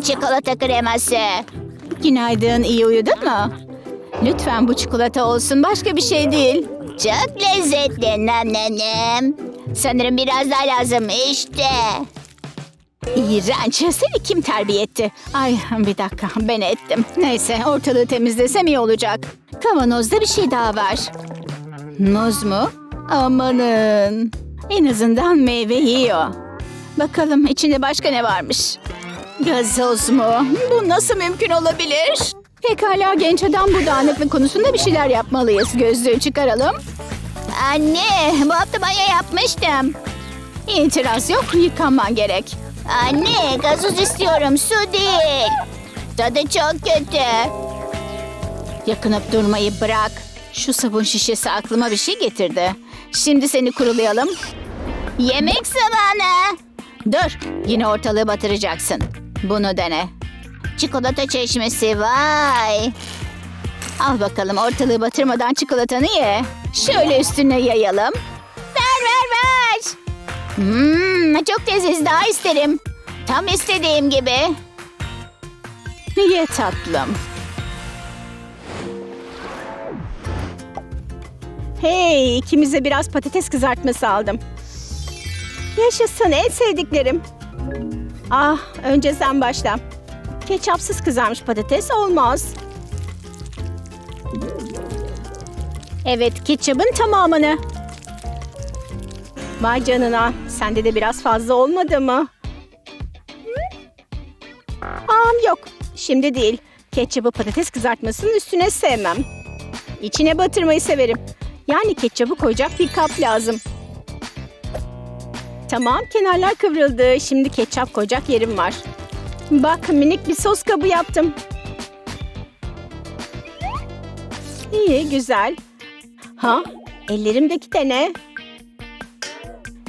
çikolata kreması. Günaydın, iyi uyudun mu? Lütfen bu çikolata olsun, başka bir şey değil. Çok lezzetli nam. Sanırım biraz daha lazım işte. İğrenç, seni kim terbiye etti? Ay bir dakika, ben ettim. Neyse, ortalığı temizlesem iyi olacak. Kavanozda bir şey daha var. Muz mu? Amanın. En azından meyve yiyor. Bakalım içinde başka ne varmış? Gazoz mu? Bu nasıl mümkün olabilir? Pekala genç adam bu dağınıklık konusunda bir şeyler yapmalıyız. Gözlüğü çıkaralım. Anne bu hafta banyo yapmıştım. İtiraz yok, yıkanman gerek. Anne gazoz istiyorum su değil. Tadı çok kötü. Yakınıp durmayı bırak. Şu sabun şişesi aklıma bir şey getirdi. Şimdi seni kurulayalım. Yemek zamanı. Dur, yine ortalığı batıracaksın. Bunu dene. Çikolata çeşmesi vay. Al bakalım ortalığı batırmadan çikolatanı ye. Şöyle üstüne yayalım. Ver ver ver. Hmm, çok leziz daha isterim. Tam istediğim gibi. Ye tatlım. Hey, ikimize biraz patates kızartması aldım. Yaşasın en sevdiklerim. Ah, önce sen başla. Ketçapsız kızarmış patates olmaz. Evet, ketçabın tamamını. Vay canına, sende de biraz fazla olmadı mı? Aa, yok, şimdi değil. Ketçabı patates kızartmasının üstüne sevmem. İçine batırmayı severim. Yani ketçabı koyacak bir kap lazım. Tamam, kenarlar kıvrıldı. Şimdi ketçap koyacak yerim var. Bak, minik bir sos kabı yaptım. İyi, güzel. Ha, ellerimdeki de ne?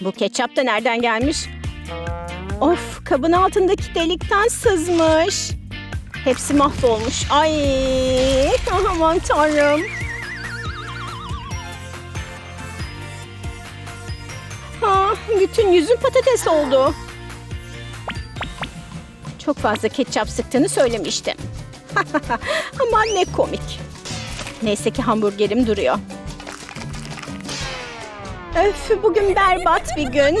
Bu ketçap da nereden gelmiş? Of, kabın altındaki delikten sızmış. Hepsi mahvolmuş. Ay, aman tanrım. Bütün yüzüm patates oldu. Çok fazla ketçap sıktığını söylemiştim. Aman ne komik. Neyse ki hamburgerim duruyor. Öf, bugün berbat bir gün.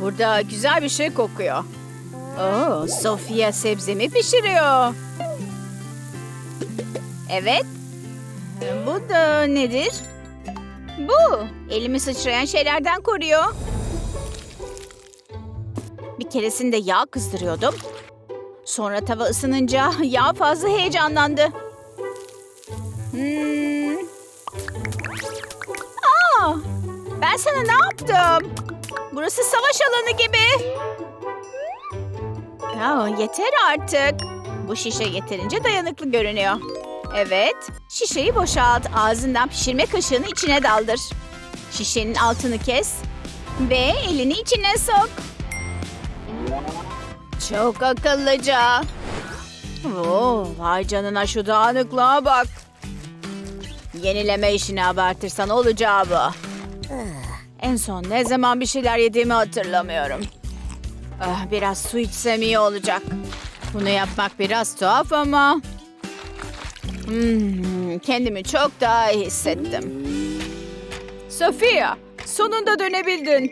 Burada güzel bir şey kokuyor. Oo, Sofia sebzemi pişiriyor. Evet. Bu da nedir? Bu. Elimi sıçrayan şeylerden koruyor. Bir keresinde yağ kızdırıyordum. Sonra tava ısınınca yağ fazla heyecanlandı. Hmm. Aa, ben sana ne yaptım? Burası savaş alanı gibi. Ya yeter artık. Bu şişe yeterince dayanıklı görünüyor. Evet, şişeyi boşalt. Ağzından pişirme kaşığını içine daldır. Şişenin altını kes ve elini içine sok. Çok akıllıca. Oo, vay canına şu dağınıklığa bak. Yenileme işini abartırsan olacağı bu. En son ne zaman bir şeyler yediğimi hatırlamıyorum. Ah, biraz su içsem iyi olacak. Bunu yapmak biraz tuhaf ama... Hmm, kendimi çok daha iyi hissettim. Sofia, sonunda dönebildin.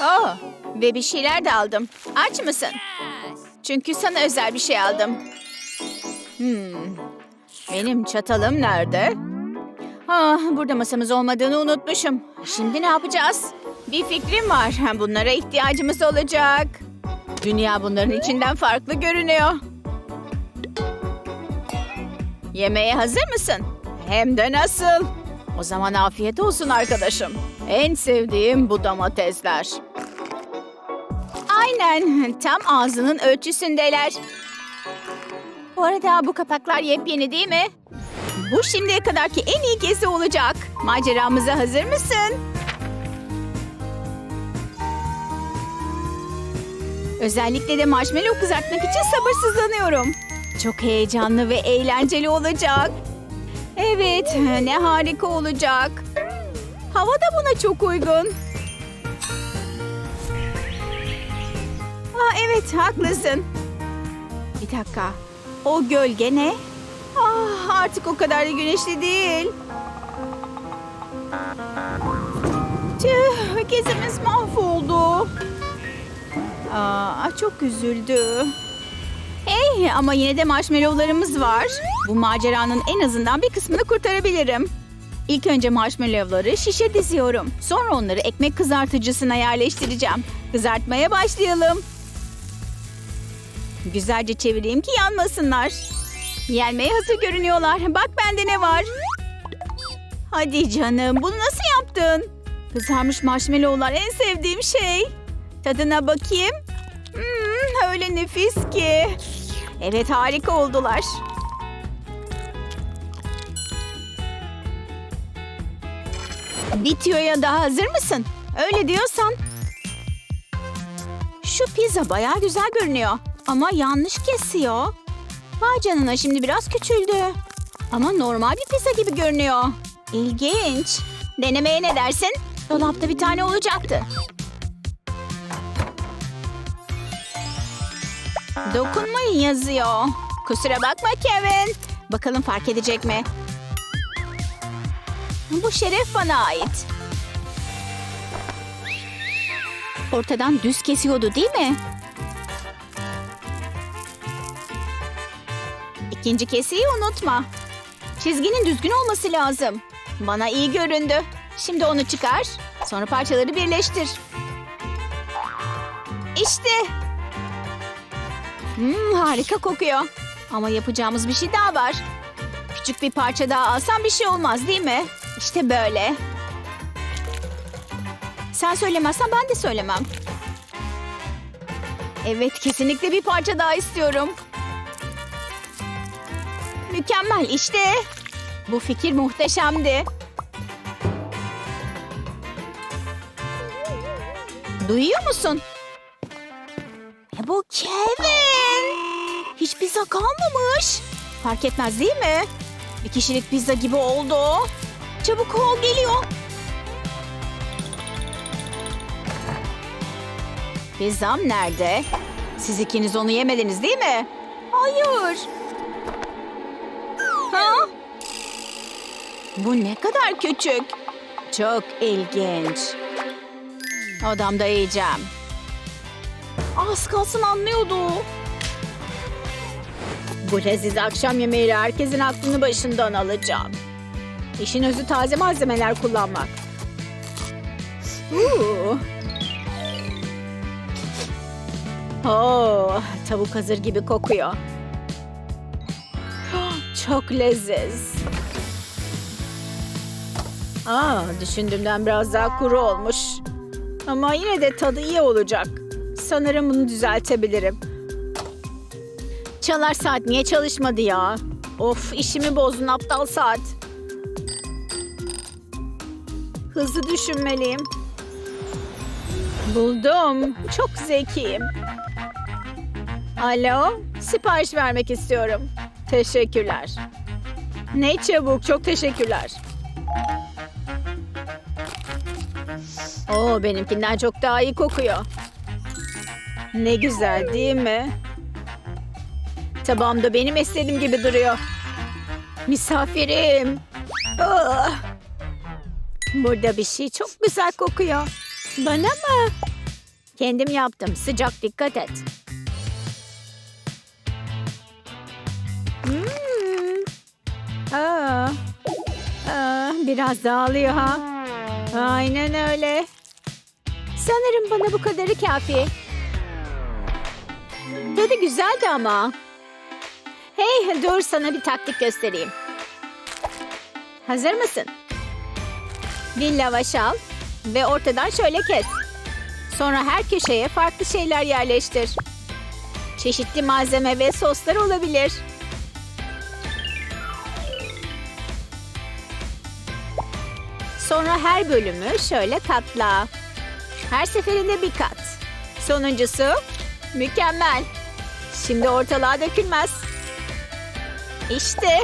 Aa, ve bir şeyler de aldım. Aç mısın? Çünkü sana özel bir şey aldım. Hmm, benim çatalım nerede? Ah, burada masamız olmadığını unutmuşum. Şimdi ne yapacağız? Bir fikrim var. Bunlara ihtiyacımız olacak. Dünya bunların içinden farklı görünüyor. Yemeğe hazır mısın? Hem de nasıl? O zaman afiyet olsun arkadaşım. En sevdiğim bu domatesler. Aynen, tam ağzının ölçüsündeler. Bu arada bu kapaklar yepyeni değil mi? Bu şimdiye kadarki en iyi gezi olacak. Maceramıza hazır mısın? Özellikle de marshmallow kızartmak için sabırsızlanıyorum. Çok heyecanlı ve eğlenceli olacak. Evet, ne harika olacak. Hava da buna çok uygun. Aa, evet, haklısın. Bir dakika. O gölge ne? Ah, artık o kadar da güneşli değil. Tüh, gezimiz mahvoldu. Aa, çok üzüldü. Hey, ama yine de marshmallowlarımız var. Bu maceranın en azından bir kısmını kurtarabilirim. İlk önce marshmallowları şişe diziyorum. Sonra onları ekmek kızartıcısına yerleştireceğim. Kızartmaya başlayalım. Güzelce çevireyim ki yanmasınlar. Yenmeye hazır görünüyorlar. Bak bende ne var. Hadi canım bunu nasıl yaptın? Kızarmış marshmallowlar en sevdiğim şey. Tadına bakayım. Öyle nefis ki. Evet harika oldular. Bitiyor'ya daha hazır mısın? Öyle diyorsan. Şu pizza bayağı güzel görünüyor. Ama yanlış kesiyor. Vay canına şimdi biraz küçüldü. Ama normal bir pizza gibi görünüyor. İlginç. Denemeye ne dersin? Dolapta bir tane olacaktı. Dokunmayın yazıyor. Kusura bakma Kevin. Bakalım fark edecek mi? Bu şeref bana ait. Ortadan düz kesiyordu değil mi? İkinci kesiyi unutma. Çizginin düzgün olması lazım. Bana iyi göründü. Şimdi onu çıkar. Sonra parçaları birleştir. İşte. Hmm, harika kokuyor. Ama yapacağımız bir şey daha var. Küçük bir parça daha alsam bir şey olmaz değil mi? İşte böyle. Sen söylemezsen ben de söylemem. Evet kesinlikle bir parça daha istiyorum. Mükemmel işte. Bu fikir muhteşemdi. Duyuyor musun? Bu Kevin. Hiç pizza kalmamış. Fark etmez değil mi? Bir kişilik pizza gibi oldu. Çabuk ol geliyor. Pizzam nerede? Siz ikiniz onu yemediniz değil mi? Hayır. Ha? Bu ne kadar küçük. Çok ilginç. Odamda yiyeceğim. Az kalsın anlıyordu. Bu leziz akşam yemeğiyle herkesin aklını başından alacağım. İşin özü taze malzemeler kullanmak. Uuu. Oh, tavuk hazır gibi kokuyor. Çok leziz. Aa, düşündüğümden biraz daha kuru olmuş. Ama yine de tadı iyi olacak. Sanırım bunu düzeltebilirim. Çalar saat niye çalışmadı ya? Of işimi bozdun aptal saat. Hızlı düşünmeliyim. Buldum. Çok zekiyim. Alo, sipariş vermek istiyorum. Teşekkürler. Ne çabuk, çok teşekkürler. Oo, benimkinden çok daha iyi kokuyor. Ne güzel değil mi? Tabağımda benim istediğim gibi duruyor. Misafirim. Ah! Burada bir şey çok güzel kokuyor. Bana mı? Kendim yaptım. Sıcak dikkat et. Hmm. Aa. Aa, biraz dağılıyor ha. Aynen öyle. Sanırım bana bu kadarı kafi. Tadı güzeldi ama. Hey dur sana bir taktik göstereyim. Hazır mısın? Bir lavaş al ve ortadan şöyle kes. Sonra her köşeye farklı şeyler yerleştir. Çeşitli malzeme ve soslar olabilir. Sonra her bölümü şöyle katla. Her seferinde bir kat. Sonuncusu mükemmel. Şimdi ortalığa dökülmez. İşte.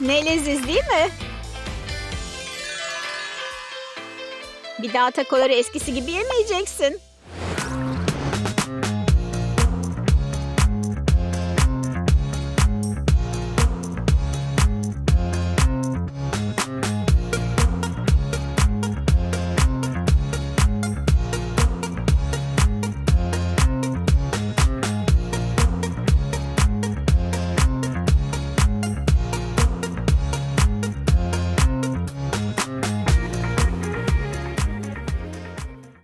Ne leziz değil mi? Bir daha takoları eskisi gibi yemeyeceksin.